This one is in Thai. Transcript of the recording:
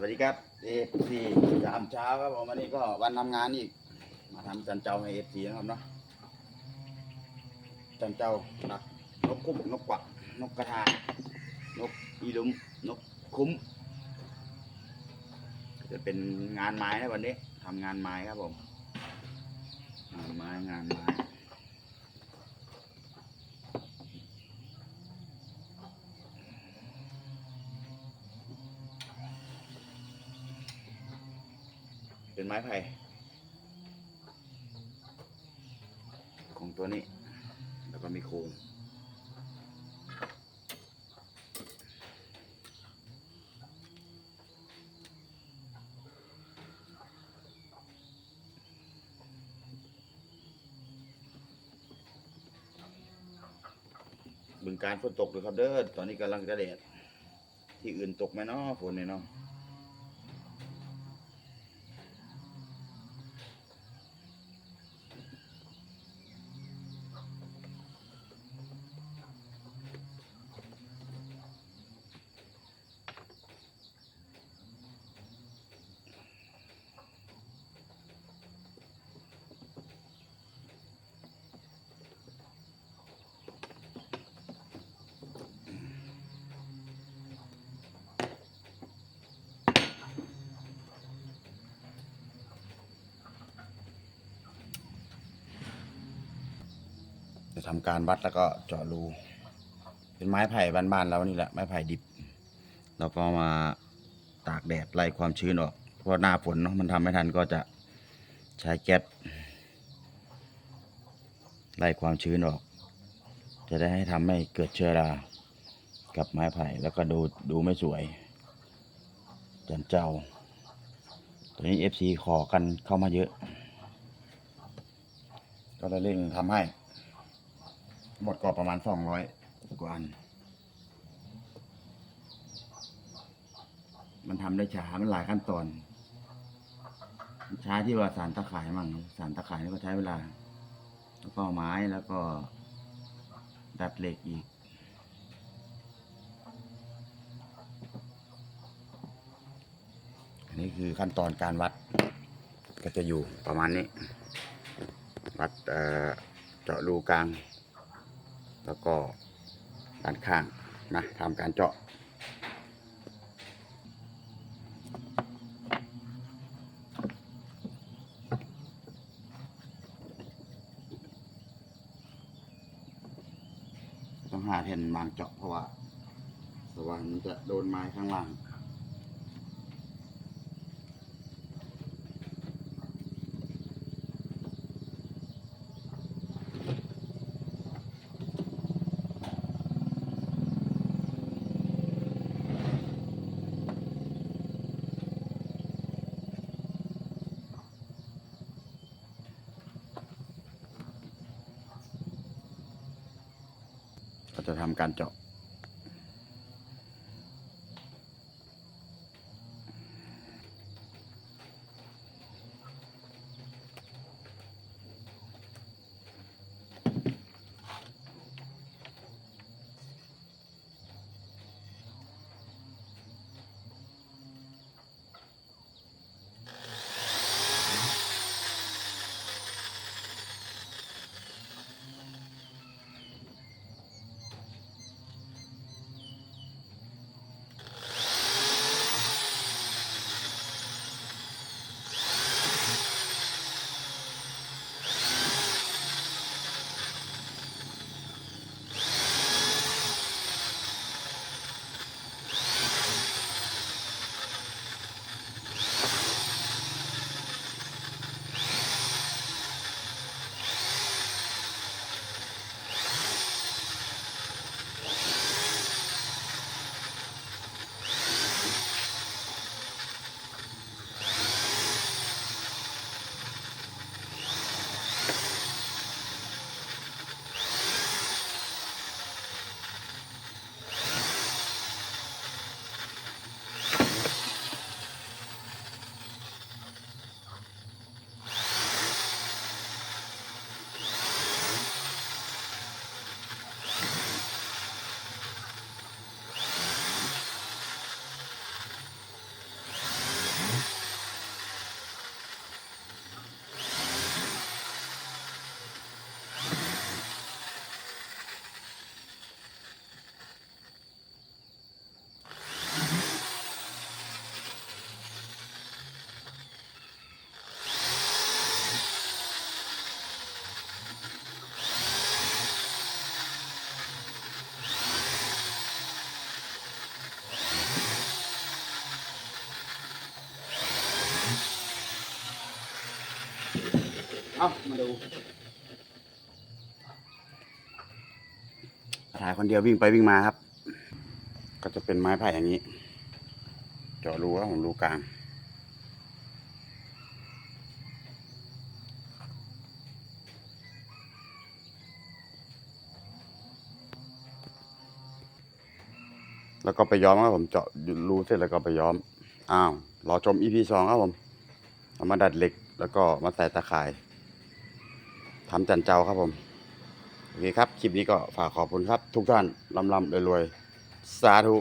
วัสดีครับเอฟซียามเช้าครับผมวันนี้ก็วันทำงานอีก มาทำจันเจ้าให้เอฟซีนะครับเนาะจันเจ้านักนกคุ้มนกกวักนกกระทานกอีลุมนกคุ้ม จะเป็นงานไม้นะวันนี้ทำงานไม้ครับผมงานไม้งานไม้ เป็นไม้ไผ่ของตัวนี้ แล้วก็มีโครงบึงการฝนตกเลยครับเด้อ ตอนนี้กำลังจะแดด ที่อื่นตกไหมเนาะฝนเนี่ยเนาะ ทำการวัดแล้วก็เจาะรู เป็นไม้ไผ่บ้านๆเรานี่แหละไม้ไผ่ดิบแล้วก็มาตากแดดไล่ความชื้นออก เพราะหน้าฝนเนาะมันทำไม่ทันก็จะใช้แก๊สไล่ความชื้นออก จะได้ให้ทำให้เกิดเชื้อรากับไม้ไผ่แล้วก็ดูดูไม่สวยจันเจ้าตอนนี้ FC ขอกันเข้ามาเยอะ ก็เลยเร่งทำให้ หมดก็ประมาณสองร้อยกว่าอัน มันทำได้ช้ามันหลายขั้นตอน ช้าที่ว่าสารตะข่ายมั่งสารตะข่ายนี่ก็ใช้เวลา แล้วก็ไม้แล้วก็ ดัดเหล็กอีกอันนี้คือขั้นตอนการวัด ก็จะอยู่ประมาณนี้ วัดเอ่อเจาะรูกลาง แล้วก็ด้านข้างนะทำการเจาะ ต้องหาแผ่นบางเจาะเพราะว่าสว่านมันจะโดนไม้ข้างล่าง จะทำการเจาะ ดูถ่ายคนเดียววิ่งไปวิ่งมาครับ ก็จะเป็นไม้ไผ่อย่างนี้เจาะรูครับผมรูกลางแล้วก็ไปย้อมครับผมเจาะรูเสร็จแล้วก็ไปย้อม อ้าวรอชม EP สองครับผม เอามาดัดเหล็ก แล้วก็มาใส่ตะข่าย ทำจันเจ้าครับผม โอเคครับ คลิปนี้ก็ฝากขอบคุณครับ ทุกท่านลำลำรวยรวยสาธุ